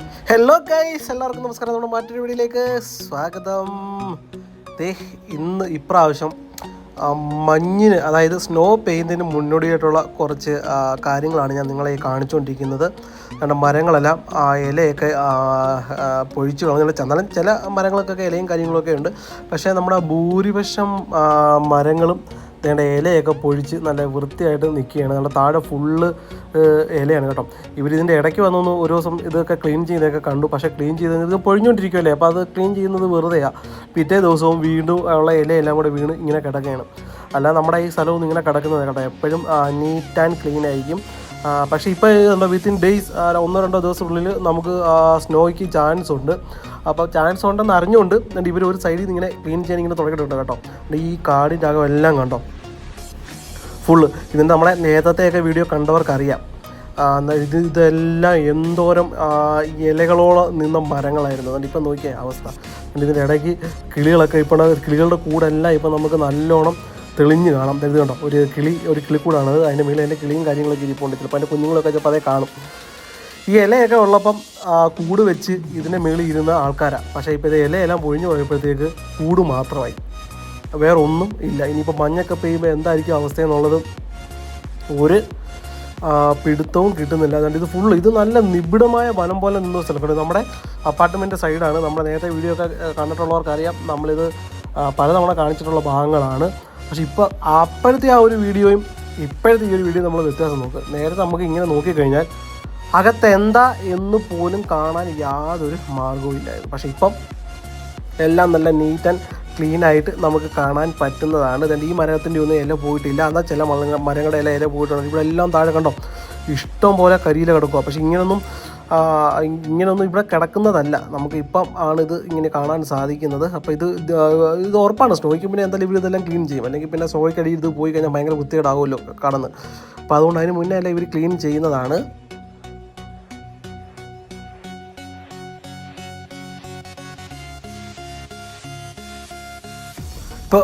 Hello guys എല്ലാവർക്കും നമസ്കാരം. നമ്മുടെ മറ്റൊരു വീഡിയോയിലേക്ക് സ്വാഗതം. ദേ ഇന്ന് ഇപ്രാവശ്യം മഞ്ഞിന് അതായത് സ്നോ പെയ്യുന്നതിന് മുന്നോടിയായിട്ടുള്ള കുറച്ച് കാര്യങ്ങളാണ് ഞാൻ നിങ്ങളെ കാണിച്ചുകൊണ്ടിരിക്കുന്നത്. കാരണം മരങ്ങളെല്ലാം ഇലയൊക്കെ പൊഴിച്ചു കളഞ്ഞു ചന്ദനം ചില മരങ്ങൾക്കൊക്കെ ഇലയും കാര്യങ്ങളൊക്കെ ഉണ്ട്. പക്ഷേ നമ്മുടെ ഭൂരിപക്ഷം മരങ്ങളും വേണ്ട ഇലയൊക്കെ പൊഴിച്ച് നല്ല വൃത്തിയായിട്ട് നിൽക്കുകയാണ്. നല്ല താഴെ ഫുള്ള് ഇലയാണ് കേട്ടോ. ഇവരിതിന്റെ ഇടയ്ക്ക് വന്നൊന്ന് ഒരു ദിവസം ഇതൊക്കെ ക്ലീൻ ചെയ്തൊക്കെ കണ്ടു. പക്ഷേ ക്ലീൻ ചെയ്ത് ഇത് പൊഴിഞ്ഞുകൊണ്ടിരിക്കുമല്ലേ അപ്പോൾ അത് ക്ലീൻ ചെയ്യുന്നത് വെറുതെയാണ് പിറ്റേ ദിവസവും വീണ്ടും ഉള്ള ഇലയെല്ലാം കൂടെ വീണ് ഇങ്ങനെ കിടക്കുകയാണ്. അല്ല നമ്മുടെ ഈ സ്ഥലവും ഇങ്ങനെ കിടക്കുന്നത് കേട്ടോ. എപ്പോഴും നീറ്റ് ആൻഡ് ക്ലീൻ ആയിരിക്കും. പക്ഷേ ഇപ്പോൾ എന്താ വിത്തിൻ ഡേയ്സ് ഒന്നോ രണ്ടോ ദിവസത്തിനുള്ളിൽ നമുക്ക് സ്നോയ്ക്ക് ചാൻസ് ഉണ്ട്. അപ്പോൾ ചാൻസ് ഉണ്ടെന്ന് അറിഞ്ഞുകൊണ്ട് എന്നിട്ട് ഇവർ ഒരു സൈഡിൽ നിന്ന് ഇങ്ങനെ ക്ലീൻ ചെയ്യാൻ ഇങ്ങനെ തുടങ്ങിയിട്ടുണ്ട് കേട്ടോ. ഈ കാടിന്റെ അകം എല്ലാം കണ്ടോ? ഫുള്ള് ഇതിന്റെ നമ്മളെ നേരത്തെയൊക്കെ വീഡിയോ കണ്ടവർക്കറിയാം. ഇത് ഇതെല്ലാം എന്തോരം ഇലകളോളം നിന്ന മരങ്ങളായിരുന്നു. അതുകൊണ്ട് ഇപ്പം നോക്കിയ അവസ്ഥ. ഇതിന്റെ ഇടയ്ക്ക് കിളികളൊക്കെ ഇപ്പോൾ കിളികളുടെ കൂടെല്ലാം ഇപ്പം നമുക്ക് നല്ലോണം തെളിഞ്ഞ് കാണാം. ഇത് കണ്ടോ? ഒരു കിളി ഒരു കിളിക്കൂടാണ് അത് അതിന്റെ മേളിൽ അതിന്റെ കിളിയും കാര്യങ്ങളൊക്കെ ഇരിപ്പുണ്ട്. ചിലപ്പോൾ അതിന്റെ കുഞ്ഞുങ്ങളൊക്കെ ചിലപ്പോൾ അതേ കാണും. ഈ ഇലയൊക്കെ ഉള്ളപ്പം കൂട് വെച്ച് ഇതിന്റെ മേളിൽ ഇരുന്ന ആൾക്കാരാണ് പക്ഷേ ഇപ്പോൾ ഇത് ഇലയെല്ലാം പൊഴിഞ്ഞു പോയപ്പോഴത്തേക്ക് കൂട് മാത്രമായി. വേറെ ഒന്നും ഇല്ല. ഇനിയിപ്പോൾ മഞ്ഞൊക്കെ പെയ്യുമ്പോൾ എന്തായിരിക്കും അവസ്ഥ എന്നുള്ളത് ഒരു പിടുത്തവും കിട്ടുന്നില്ല. അതുകൊണ്ട് ഇത് ഫുള്ള് ഇത് നല്ല നിബിഡമായ വനം പോലെ നിന്ന സ്ഥലമാണ്. നമ്മുടെ അപ്പാർട്ട്മെന്റ് സൈഡാണ് നമ്മൾ നേരത്തെ വീഡിയോ ഒക്കെ കണ്ടിട്ടുള്ളവർക്കറിയാം. നമ്മളിത് പലതവണ കാണിച്ചിട്ടുള്ള ഭാഗങ്ങളാണ്. പക്ഷെ ഇപ്പോൾ അപ്പോഴത്തെ ആ ഒരു വീഡിയോയും ഇപ്പോഴത്തെ ഈ ഒരു വീഡിയോ നമ്മൾ വ്യത്യാസം നോക്കുക നേരെ നമുക്ക് ഇങ്ങനെ നോക്കിക്കഴിഞ്ഞാൽ അകത്ത് എന്താ എന്ന് പോലും കാണാൻ യാതൊരു മാർഗവും ഇല്ലായിരുന്നു. പക്ഷെ ഇപ്പം എല്ലാം നല്ല നീറ്റ് ആൻഡ് ക്ലീൻ ആയിട്ട് നമുക്ക് കാണാൻ പറ്റുന്നതാണ്. ഇതുണ്ട് ഈ മരത്തിന്റെ ഒന്നും ഇല പോയിട്ടില്ല. എന്നാൽ ചില മരങ്ങ- മരങ്ങളുടെ ഇല ഇല പോയിട്ടുണ്ട് ഇവിടെ എല്ലാം താഴെ കണ്ടോ? ഇഷ്ടം പോലെ കരിയില കിടക്കുക പക്ഷെ ഇങ്ങനൊന്നും ആ, ഇങ്ങനൊന്നും ഇവിടെ കിടക്കുന്നതല്ല. നമുക്ക് ഇപ്പം ആണിത് ഇങ്ങനെ കാണാൻ സാധിക്കുന്നത്. അപ്പോൾ ഇത് ഇത് ഉറപ്പാണ് സ്നോയ്ക്ക് പിന്നെ എന്തായാലും ഇവർ ഇതെല്ലാം ക്ലീൻ ചെയ്യും. അല്ലെങ്കിൽ പിന്നെ സ്നോയ്ക്കടി ഇത് പോയി കഴിഞ്ഞാൽ ഭയങ്കര വൃത്തികേടാകുമല്ലോ കടന്ന്. അപ്പോൾ അതുകൊണ്ട് അതിന് മുന്നേ അല്ല ഇവർ ക്ലീൻ ചെയ്യുന്നതാണ്. ഇപ്പോൾ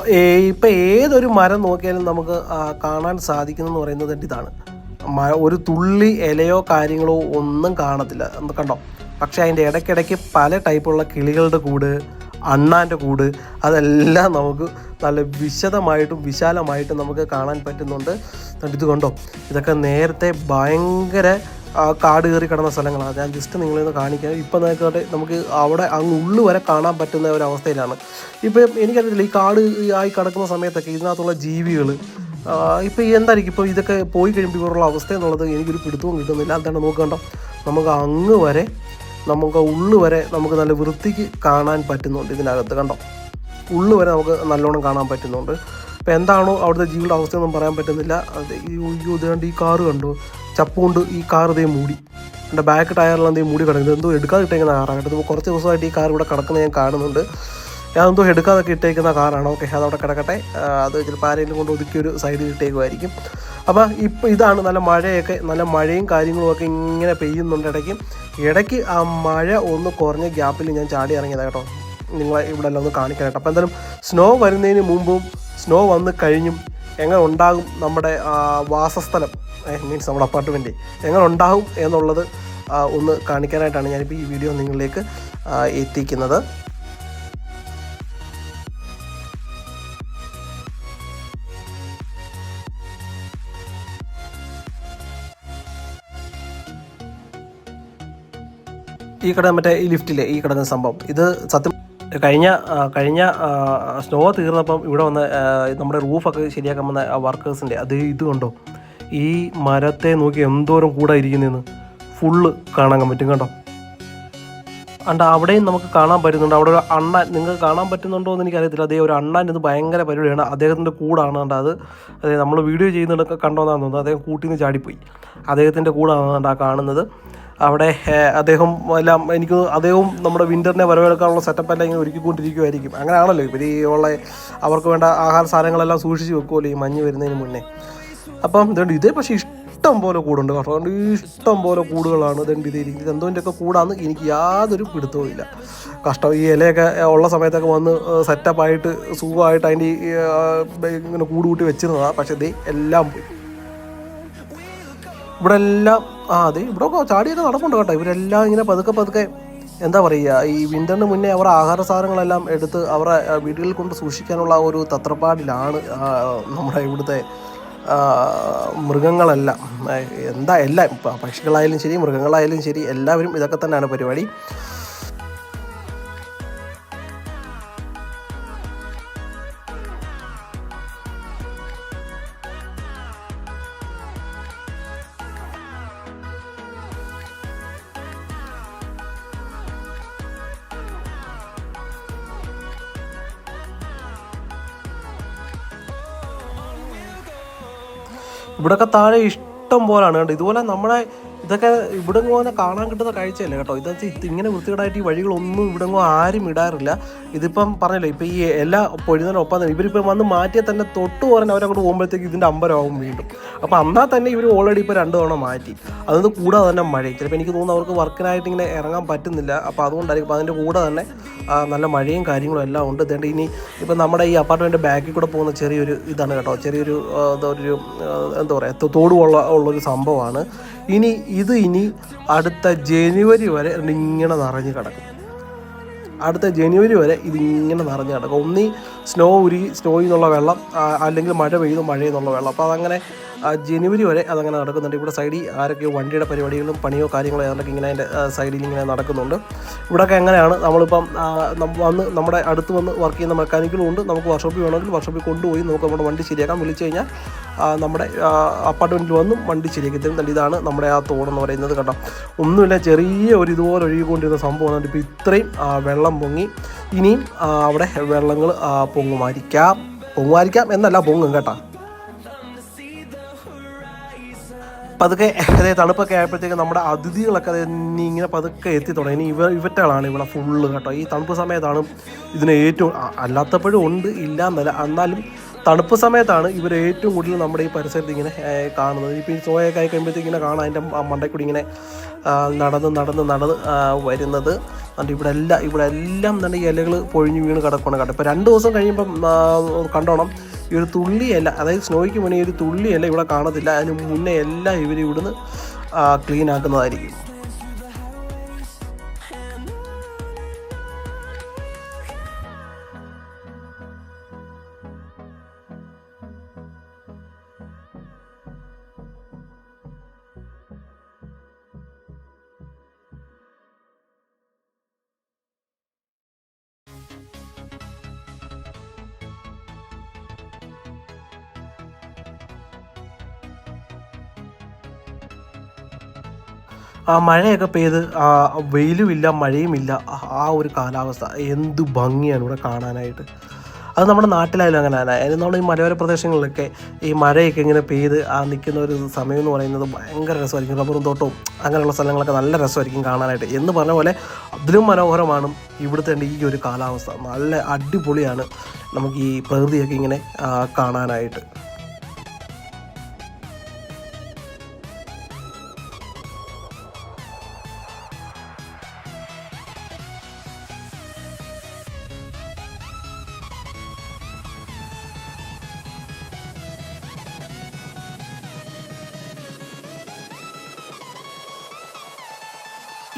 ഇപ്പോൾ ഏതൊരു മരം നോക്കിയാലും നമുക്ക് കാണാൻ സാധിക്കുന്നതെന്ന് പറയുന്നത് ഇതാണ്. ഒരു തുള്ളി ഇലയോ കാര്യങ്ങളോ ഒന്നും കാണത്തില്ല. കണ്ടോ? പക്ഷേ അതിന്റെ ഇടയ്ക്കിടയ്ക്ക് പല ടൈപ്പുള്ള കിളികളുടെ കൂട് അണ്ണാന്റെ കൂട് അതെല്ലാം നമുക്ക് നല്ല വിശദമായിട്ടും വിശാലമായിട്ടും നമുക്ക് കാണാൻ പറ്റുന്നുണ്ട്. ഇത് കണ്ടോ? ഇതൊക്കെ നേരത്തെ ഭയങ്കര കാട് കയറി കിടന്ന സ്ഥലങ്ങളാണ് ഞാൻ ജസ്റ്റ് നിങ്ങളിന്ന് കാണിക്കാം. ഇപ്പം നോക്കട്ടെ നമുക്ക് അവിടെ അങ്ങ് ഉള്ളു വരെ കാണാൻ പറ്റുന്ന ഒരു അവസ്ഥയിലാണ്. ഇപ്പം എനിക്കറിയത്തില്ല ഈ കാട് ആയി കിടക്കുന്ന സമയത്തൊക്കെ ഇതിനകത്തുള്ള ജീവികൾ ഇപ്പം എന്തായിരിക്കും? ഇപ്പോൾ ഇതൊക്കെ പോയി കഴിയുമ്പോൾ ഇവരുള്ള അവസ്ഥ എന്നുള്ളത് എനിക്കൊരു പിടുത്തവും കിട്ടുന്നില്ല. അതാണ് നോക്കേണ്ട നമുക്ക് അങ്ങ് വരെ നമുക്ക് ഉള്ളു വരെ നമുക്ക് നല്ല വൃത്തിക്ക് കാണാൻ പറ്റുന്നുണ്ട് ഇതിനകത്ത് കണ്ടോ? ഉള്ളു വരെ നമുക്ക് നല്ലോണം കാണാൻ പറ്റുന്നുണ്ട്. അപ്പോൾ എന്താണോ അവിടുത്തെ ജീവിയുടെ അവസ്ഥയൊന്നും പറയാൻ പറ്റുന്നില്ല. അയ്യോ ഇതുകൊണ്ട് ഈ കാറ് കണ്ടു? ചപ്പുകൊണ്ട് ഈ കാർ ഇതേ മൂടി. എന്റെ ബാക്ക് എന്തേ മൂടി കിടക്കുന്നത് എന്തോ എടുക്കാതെ കിട്ടിയെങ്കിൽ കാറാണ്. കേട്ടോ കുറച്ച് ദിവസമായിട്ട് ഈ കാർ ഇവിടെ കിടക്കുന്നത് ഞാൻ കാണുന്നുണ്ട്. എന്തോ എടുക്കാതൊക്കെ ഇട്ടേക്കുന്ന കാറാണ്. ഓക്കെ അതവിടെ കിടക്കട്ടെ. അത് ചിലപ്പോൾ ആരെങ്കിലും കൊണ്ട് ഒതുക്കി ഒരു സൈഡിൽ ഇട്ടേക്കുമായിരിക്കും. അപ്പോൾ ഇപ്പോൾ ഇതാണ് നല്ല മഴയൊക്കെ നല്ല മഴയും കാര്യങ്ങളും ഒക്കെ ഇങ്ങനെ പെയ്യുന്നുണ്ട് ഇടയ്ക്ക്. ഇടയ്ക്ക് ആ മഴ ഒന്ന് കുറഞ്ഞ ഗ്യാപ്പിൽ ഞാൻ ചാടി ഇറങ്ങിയതാണ് കേട്ടോ. നിങ്ങളെ ഇവിടെ എല്ലാം ഒന്ന് കാണിക്കാൻ കേട്ടോ. അപ്പോൾ എന്തായാലും സ്നോ വരുന്നതിന് മുമ്പും സ്നോ വന്ന് കഴിഞ്ഞും എങ്ങനെ ഉണ്ടാകും നമ്മുടെ വാസസ്ഥലം മീൻസ് നമ്മുടെ അപ്പാർട്ട്മെന്റ് എങ്ങനെ ഉണ്ടാകും എന്നുള്ളത് ഒന്ന് കാണിക്കാനായിട്ടാണ് ഞാനിപ്പോൾ ഈ വീഡിയോ നിങ്ങളിലേക്ക് എത്തിക്കുന്നത്. ഈ കിടന്ന മറ്റേ ഈ ലിഫ്റ്റിലെ ഈ കിടന്ന സംഭവം. ഇത് സത്യം കഴിഞ്ഞ കഴിഞ്ഞ സ്നോ തീർന്നപ്പം ഇവിടെ വന്ന് നമ്മുടെ റൂഫൊക്കെ ശരിയാക്കാൻ വന്ന വർക്കേഴ്സിന്റെ അത് ഇത് കണ്ടോ? ഈ മരത്തെ നോക്കി എന്തോരം കൂടെ ഇരിക്കുന്നതെന്ന് ഫുള്ള് കാണാൻ പറ്റും കണ്ടോ? അണ്ട അവിടെയും നമുക്ക് കാണാൻ പറ്റുന്നുണ്ട്. അവിടെ ഒരു അണ്ണാൻ നിങ്ങൾക്ക് കാണാൻ പറ്റുന്നുണ്ടോ എന്ന് എനിക്കറിയത്തില്ല. അതേ ഒരു അണ്ണാൻ ഇത് ഭയങ്കര പരിപാടിയാണ്. അദ്ദേഹത്തിന്റെ കൂടാണ് കണ്ട അത്. അതെ നമ്മൾ വീഡിയോ ചെയ്യുന്നതൊക്കെ കണ്ടോന്നാന്ന് തോന്നുന്നു അദ്ദേഹം കൂട്ടിൽ നിന്ന് ചാടിപ്പോയി. അദ്ദേഹത്തിന്റെ കൂടാണ് കണ്ട കാണുന്നത്. അവിടെ അദ്ദേഹം എല്ലാം എനിക്ക് അദ്ദേഹവും നമ്മുടെ വിന്ററിനെ വരവേൽക്കാനുള്ള സെറ്റപ്പ് എല്ലാം ഇങ്ങനെ ഒരുക്കിക്കൊണ്ടിരിക്കുമായിരിക്കും അങ്ങനെയാണല്ലോ ഇവർ ഈ ഉള്ള അവർക്ക് വേണ്ട ആഹാര സാധനങ്ങളെല്ലാം സൂക്ഷിച്ച് വെക്കുമല്ലോ ഈ മഞ്ഞ് വരുന്നതിന് മുന്നേ. അപ്പം ഇതുകൊണ്ട് ഇതേ പക്ഷേ ഇഷ്ടം പോലെ കൂടുണ്ട് കേട്ടോ. അതുകൊണ്ട് ഇഷ്ടം പോലെ കൂടുകളാണ് ഇതുണ്ട് ഇത് ഇരിക്കുന്നത്. എന്തോന്റെയൊക്കെ കൂടാന്ന് എനിക്ക് യാതൊരു പിടുത്തവും ഇല്ല. കഷ്ടം ഈ ഇലയൊക്കെ ഉള്ള സമയത്തൊക്കെ വന്ന് സെറ്റപ്പായിട്ട് സുഖമായിട്ട് അതിന്റെ ഇങ്ങനെ കൂട് കൂട്ടി വെച്ചിരുന്നതാണ് പക്ഷേ ഇത് എല്ലാം പോയി. ഇവിടെ എല്ലാം ആ അതെ ഇവിടെ ചാടിയൊക്കെ നടപ്പുണ്ട് കേട്ടോ. ഇവരെല്ലാം ഇങ്ങനെ പതുക്കെ പതുക്കെ എന്താ പറയുക ഈ വിന്ററിന് മുന്നേ അവർ ആഹാര സാധനങ്ങളെല്ലാം എടുത്ത് അവരുടെ വീടുകളിൽ കൊണ്ട് സൂക്ഷിക്കാനുള്ള ഒരു തത്രപ്പാടിലാണ് നമ്മുടെ ഇവിടുത്തെ മൃഗങ്ങളെല്ലാം. എന്താ എല്ലാം പക്ഷികളായാലും ശരി മൃഗങ്ങളായാലും ശരി എല്ലാവരും ഇതൊക്കെ തന്നെയാണ് പരിപാടി. ഇവിടൊക്കെ താഴെ ഇഷ്ടം പോലാണ്. കണ്ടോ? ഇതുപോലെ നമ്മുടെ ഇതൊക്കെ ഇവിടെ പോലെ കാണാൻ കിട്ടുന്ന കാഴ്ചയല്ല കേട്ടോ? ഇതൊക്കെ ഇങ്ങനെ വൃത്തികേടായിട്ട് ഈ വഴികളൊന്നും ഇവിടെ ആരും ഇടാറില്ല. ഇതിപ്പം പറഞ്ഞല്ലോ ഇപ്പം ഈ എല്ലാ പൊഴുന്നതിനൊപ്പം തന്നെ ഇവരിപ്പം വന്ന് മാറ്റിയാൽ തന്നെ തൊട്ട് പോരാൻ അവരങ്ങോട്ട് പോകുമ്പോഴത്തേക്ക് ഇതിന്റെ അമ്പരമാവും വീണ്ടും. അപ്പോൾ എന്നാൽ തന്നെ ഇവർ ഓൾറെഡി ഇപ്പോൾ രണ്ട് തവണ മാറ്റി. അതൊന്ന് കൂടാതെ തന്നെ മഴ. ചിലപ്പോൾ എനിക്ക് തോന്നുന്നു അവർക്ക് വർക്കിനായിട്ട് ഇങ്ങനെ ഇറങ്ങാൻ പറ്റുന്നില്ല. അപ്പോൾ അതുകൊണ്ടായിരിക്കും അതിന്റെ കൂടെ തന്നെ നല്ല മഴയും കാര്യങ്ങളും എല്ലാം ഉണ്ട്. ഇതേണ്ട ഇനി ഇപ്പം നമ്മുടെ ഈ അപ്പാർട്ട്മെന്റ് ബാക്കിൽ കൂടെ പോകുന്ന ചെറിയൊരു ഇതാണ് കേട്ടോ. ചെറിയൊരു എന്താ പറയുക തോടുള്ള ഉള്ളൊരു സംഭവമാണ്. ഇനി ഇത് ഇനി അടുത്ത ജനുവരി വരെ ഇങ്ങനെ നിറഞ്ഞു കിടക്കും. അടുത്ത ജനുവരി വരെ ഇതിങ്ങനെ നിറഞ്ഞ് കിടക്കും. ഒന്നീ സ്നോ ഉരി സ്നോയിൽ നിന്നുള്ള വെള്ളം അല്ലെങ്കിൽ മഴ പെയ്തു മഴയിൽ നിന്നുള്ള വെള്ളം. അപ്പോൾ അതങ്ങനെ ജനുവരി വരെ അതങ്ങനെ നടക്കുന്നുണ്ട്. ഇവിടെ സൈഡിൽ ആരൊക്കെയോ വണ്ടിയുടെ പരിപാടികളും പണിയോ കാര്യങ്ങളോ ഏതാണ്ടൊക്കെ ഇങ്ങനെ അതിന്റെ സൈഡിൽ ഇങ്ങനെ നടക്കുന്നുണ്ട്. ഇവിടെയൊക്കെ എങ്ങനെയാണ്? നമ്മളിപ്പം വന്ന് നമ്മുടെ അടുത്ത് വന്ന് വർക്ക് ചെയ്യുന്ന മെക്കാനിക്കലും ഉണ്ട്. നമുക്ക് വർക്ക്ഷോപ്പിൽ വേണമെങ്കിൽ വർക്ക്ഷോപ്പിൽ കൊണ്ടുപോയി നമുക്ക് നമ്മുടെ വണ്ടി ശരിയാക്കാൻ വിളിച്ചു കഴിഞ്ഞാൽ നമ്മുടെ അപ്പാർട്ട്മെന്റിൽ വന്നും വണ്ടി ശരിയാക്കി തരും ഇതാണ് നമ്മുടെ ആ തോടെന്ന് പറയുന്നത് കേട്ടോ ഒന്നുമില്ല ചെറിയ ഒരു ഇതുപോലെ ഒഴുകിക്കൊണ്ടിരുന്ന സംഭവമാണ് ഇപ്പോൾ ഇത്രയും വെള്ളം പൊങ്ങി. ഇനിയും അവിടെ വെള്ളങ്ങൾ പൊങ്ങുമായിരിക്കാം. പൊങ്ങുമായിരിക്കാം എന്നല്ല പൊങ്ങും കേട്ടോ. പതുക്കെ അതായത് തണുപ്പൊക്കെ ആയപ്പോഴത്തേക്ക് നമ്മുടെ അതിഥികളൊക്കെ അതായത് ഇങ്ങനെ പതുക്കെ എത്തി തുടങ്ങി. ഇനി ഇവ ഇവറ്റകളാണ് ഇവിടെ ഫുള്ള് കേട്ടോ. ഈ തണുപ്പ് സമയത്താണ് ഇതിന് ഏറ്റവും അല്ലാത്തപ്പോഴും ഉണ്ട് ഇല്ല എന്നല്ല. എന്നാലും തണുപ്പ് സമയത്താണ് ഇവർ ഏറ്റവും കൂടുതൽ നമ്മുടെ ഈ പരിസരത്ത് ഇങ്ങനെ കാണുന്നത്. ഇപ്പോൾ ഈ സോയൊക്കെ ആയി കഴിയുമ്പോഴത്തേക്ക് ഇങ്ങനെ കാണാം. അതിന്റെ മണ്ടയിൽ കൂടി ഇങ്ങനെ നടന്ന് നടന്ന് നടന്ന് വരുന്നത്. എന്നിട്ട് ഇവിടെ എല്ലാം ഇവിടെ എല്ലാം തന്നെ ഇലകൾ പൊഴിഞ്ഞ് വീണ് കിടക്കണം കേട്ടോ. ഇപ്പോൾ രണ്ട് ദിവസം കഴിയുമ്പം കണ്ടോണം. ഈ ഒരു തുള്ളിയല്ല. അതായത് സ്നോയ്ക്ക് ഈ ഒരു തുള്ളിയല്ല ഇവിടെ കാണത്തില്ല. അതിന് മുന്നേ എല്ലാം ഇവർ ഇവിടുന്ന് ക്ലീൻ ആക്കുന്നതായിരിക്കും. ആ മഴയൊക്കെ പെയ്ത് വെയിലുമില്ല മഴയുമില്ല ആ- ഒരു കാലാവസ്ഥ എന്ത് ഭംഗിയാണ് ഇവിടെ കാണാനായിട്ട്. അത് നമ്മുടെ നാട്ടിലായാലും അങ്ങനെ അതിന് നമ്മുടെ ഈ മലയോര പ്രദേശങ്ങളിലൊക്കെ ഈ മഴയൊക്കെ ഇങ്ങനെ പെയ്ത് ആ നിൽക്കുന്ന ഒരു സമയം എന്ന് പറയുന്നത് ഭയങ്കര രസമായിരിക്കും. റബ്ബറും തോട്ടവും അങ്ങനെയുള്ള സ്ഥലങ്ങളൊക്കെ നല്ല രസമായിരിക്കും കാണാനായിട്ട്. എന്ന് പറഞ്ഞ പോലെ അതിലും മനോഹരമാണ് ഇവിടുത്തെ ഈ ഒരു കാലാവസ്ഥ. നല്ല അടിപൊളിയാണ് നമുക്ക് ഈ പ്രകൃതിയൊക്കെ ഇങ്ങനെ കാണാനായിട്ട്.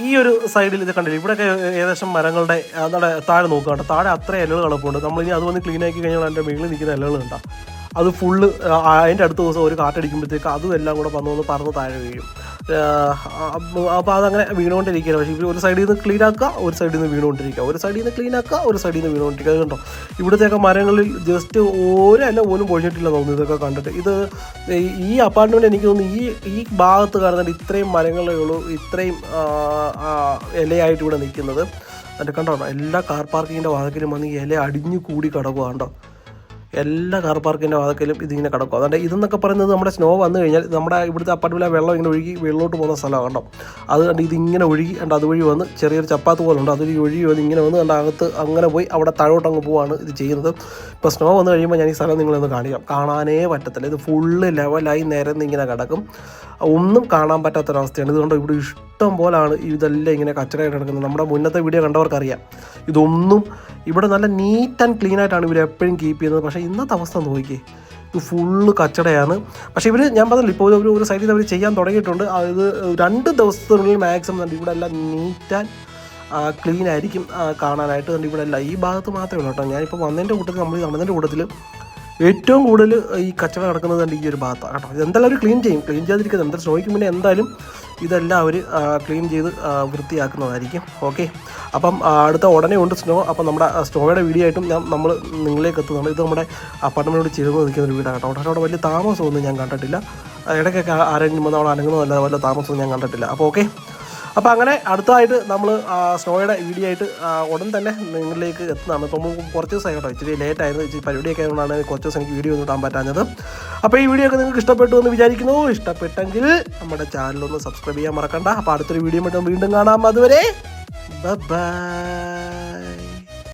ഈ ഒരു സൈഡിൽ ഇത് കണ്ടില്ല? ഇവിടെയൊക്കെ ഏകദേശം മരങ്ങളുടെ നമ്മുടെ താഴെ നോക്കുക കേട്ടോ. താഴെ അത്ര ഇലകൾ കിടപ്പുണ്ട്. നമ്മളിനി അത് വന്ന് ക്ലീൻ ആക്കി കഴിഞ്ഞാൽ എന്റെ മുകളിൽ നിൽക്കുന്ന ഇലകൾ അത് ഫുള്ള് അതിന്റെ അടുത്ത ദിവസം ഒരു കാറ്റടിക്കുമ്പോഴത്തേക്ക് അതും എല്ലാം കൂടെ വന്ന് വന്ന് പറന്ന് താഴെ വീഴും. അപ്പോൾ അതങ്ങനെ വീണുകൊണ്ടിരിക്കുകയാണ്. പക്ഷേ ഒരു സൈഡിൽ നിന്ന് ക്ലീൻ ആക്കുക ഒരു സൈഡിൽ നിന്ന് വീണുകൊണ്ടിരിക്കുക. ഒരു സൈഡിൽ നിന്ന് ക്ലീൻ ആക്കുക ഒരു സൈഡിൽ നിന്ന് വീണുകൊണ്ടിരിക്കുക. അത് കണ്ടോ? ഇവിടുത്തെയൊക്കെ മരങ്ങളിൽ ജസ്റ്റ് ഒരല്ല പോലും പൊഴിഞ്ഞിട്ടില്ല തോന്നുന്നു. ഇതൊക്കെ കണ്ടിട്ട്. ഇത് ഈ- അപ്പാർട്ട്മെന്റ് എനിക്ക് തോന്നുന്നു ഈ ഈ ഭാഗത്ത് കാരണം ഇത്രയും മരങ്ങളേ ഉള്ളൂ ഇത്രയും ഇലയായിട്ട് ഇവിടെ നിൽക്കുന്നത്. എന്നിട്ട് കണ്ടോ? എല്ലാ കാർ പാർക്കിങ്ങിന്റെ വാതിക്കലും വന്ന് ഇല അടിഞ്ഞു കൂടി കിടക്കുക കണ്ടോ? എല്ലാ കാർ പാർക്കിന്റെ വാതക്കലും ഇതിങ്ങനെ കിടക്കും. അതുകൊണ്ട് ഇതെന്നൊക്കെ പറയുന്നത് നമ്മുടെ സ്നോ വന്നു കഴിഞ്ഞാൽ നമ്മുടെ ഇവിടുത്തെ അപ്പാർട്ട്മെന്റിലെ വെള്ളം ഇങ്ങനെ ഒഴുകി വെള്ളോട്ട് പോകുന്ന സ്ഥലമാണ് കണ്ടോ? അത് കണ്ട് ഇതിങ്ങനെ ഒഴുകി കണ്ട് അതുവഴി വന്ന് ചെറിയൊരു ചപ്പാത്ത് പോലെ ഉണ്ട്. അതൊരു ഒഴുകി വന്ന് ഇങ്ങനെ വന്ന് കണ്ട് അകത്ത് അങ്ങനെ പോയി അവിടെ താഴോട്ട് അങ്ങ് പോവാണ് ഇത് ചെയ്യുന്നത്. ഇപ്പോൾ സ്നോ വന്നു കഴിയുമ്പോൾ ഞാൻ ഈ സ്ഥലം നിങ്ങളൊന്ന് കാണിക്കാം. കാണാനേ പറ്റത്തില്ല. ഇത് ഫുള്ള് ലെവലായി നിരന്ന് ഇങ്ങനെ കിടക്കും. ഒന്നും കാണാൻ പറ്റാത്തൊരവസ്ഥയാണ്. ഇതുകൊണ്ട് ഇവിടെ ഇഷ്ടം പോലാണ് ഇതെല്ലാം ഇങ്ങനെ കച്ചറയായിട്ട് കിടക്കുന്നത്. നമ്മുടെ മുന്നത്തെ വീഡിയോ കണ്ടവർക്കറിയാം. ഇതൊന്നും ഇവിടെ നല്ല നീറ്റ് ആൻഡ് ക്ലീൻ ആയിട്ടാണ് ഇവർ എപ്പോഴും കീപ്പ് ചെയ്യുന്നത്. പക്ഷേ ഇന്നത്തെ അവസ്ഥ നോക്കിയേ ഇത് ഫുള്ള് കച്ചടയാണ് പക്ഷേ ഇവർ ഞാൻ പറഞ്ഞില്ല ഇപ്പോൾ ഒരു ഒരു സൈഡിൽ അവർ ചെയ്യാൻ തുടങ്ങിയിട്ടുണ്ട്. അത് രണ്ട് ദിവസത്തിനുള്ളിൽ മാക്സിമം ഇവിടെ എല്ലാം നീറ്റ് ആൻഡ് ക്ലീൻ ആയിരിക്കും കാണാനായിട്ട്. കണ്ട് ഇവിടെ എല്ലാം ഈ ഭാഗത്ത് മാത്രമേ ഉള്ളൂ കേട്ടോ. ഞാനിപ്പോൾ വന്നതിന്റെ കൂട്ടത്തിൽ നമ്മൾ വന്നതിന്റെ കൂട്ടത്തിൽ ഏറ്റവും കൂടുതൽ ഈ കച്ചവടം നടക്കുന്നത് തന്നെ ഈ ഒരു ഭാഗത്താണ് കേട്ടോ ഇതെന്തായാലും അവർ ക്ലീൻ ചെയ്യും. ക്ലീൻ ചെയ്തിരിക്കുന്നത് എന്തായാലും സ്നോയ്ക്ക് മുന്നേ എന്തായാലും ഇതെല്ലാം അവർ ക്ലീൻ ചെയ്ത് വൃത്തിയാക്കുന്നതായിരിക്കും. ഓക്കെ? അപ്പം അടുത്ത ഉടനെ ഉണ്ട് സ്നോ അപ്പം നമ്മുടെ സ്നോയുടെ വീഡിയോ ആയിട്ടും ഞാൻ നമ്മൾ നിങ്ങളിലേക്ക് എത്തുന്നുണ്ട്. ഇത് നമ്മുടെ അപ്പാർട്ട്മെന്റോട് ചേർന്ന് നിൽക്കുന്ന ഒരു വീടാണ് കേട്ടോ. അവിടെ അവിടെ വലിയ താമസമൊന്നും ഞാൻ കണ്ടിട്ടില്ല. ഇടയ്ക്കൊക്കെ ആരെങ്കിലും വന്ന് അവിടെ അനങ്ങുന്നതല്ല വല്ല താമസമൊന്നും ഞാൻ കണ്ടിട്ടില്ല. അപ്പോൾ ഓക്കെ? അപ്പോൾ അങ്ങനെ അടുത്തതായിട്ട് നമ്മൾ സ്നോയുടെ വീഡിയോ ആയിട്ട് ഉടൻ തന്നെ നിങ്ങളിലേക്ക് എത്തുന്നതാണ്. ഇപ്പോൾ കുറച്ച് ദിവസമായി കേട്ടോ ഇച്ചിരി ലേറ്റ് ആയിരുന്നു ഇച്ചിരി പരിപാടിയൊക്കെ ആയതുകൊണ്ടാണ് കുറച്ച് ദിവസം എനിക്ക് വീഡിയോ ഒന്നും ഇടാൻ പറ്റാഞ്ഞത്. അപ്പോൾ ഈ വീഡിയോ ഒക്കെ നിങ്ങൾക്ക് ഇഷ്ടപ്പെട്ടു എന്ന് വിചാരിക്കുന്നു. ഇഷ്ടപ്പെട്ടെങ്കിൽ നമ്മുടെ ചാനലൊന്ന് സബ്സ്ക്രൈബ് ചെയ്യാൻ മറക്കണ്ട. അപ്പോൾ അടുത്തൊരു വീഡിയോ വീണ്ടും കാണാം. അതുവരെ ബൈ